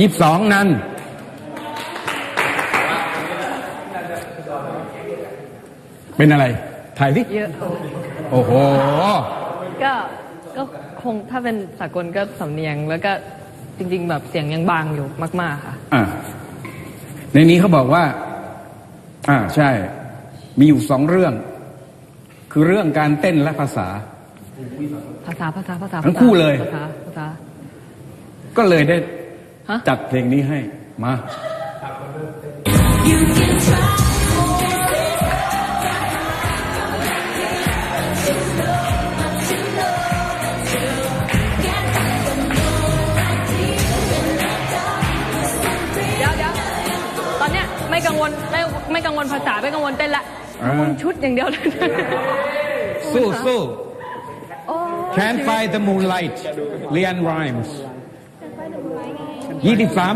ยี่สองนั้นเป็นอะไร ถ่ายสิเยอะโอ้โห ก็ก็คงถ้าเป็นสากลก็สำเนียงแล้วก็จริง ๆ แบบเสียงยังบางอยู่มาก ๆ ค่ะ อ่า ในนี้เขาบอกว่า อ่าใช่ มีอยู่สองเรื่อง คือเรื่องการเต้นและภาษา ภาษาภาษาภาษาทั้งคู่เลยภาษาภาษาก็เลยได้ฮะ จัดเพลงนี้ให้มาเดี๋ยวเดี๋ยวตอนเนี้ยไม่กังวลไม่ไม่กังวลภาษาไม่กังวลเต้นละอ่ากังวลชุดอย่างเดียวเลยสู้สู้โอ้ Can't find the moonlight เรียน rhymes ยี่สิบสาม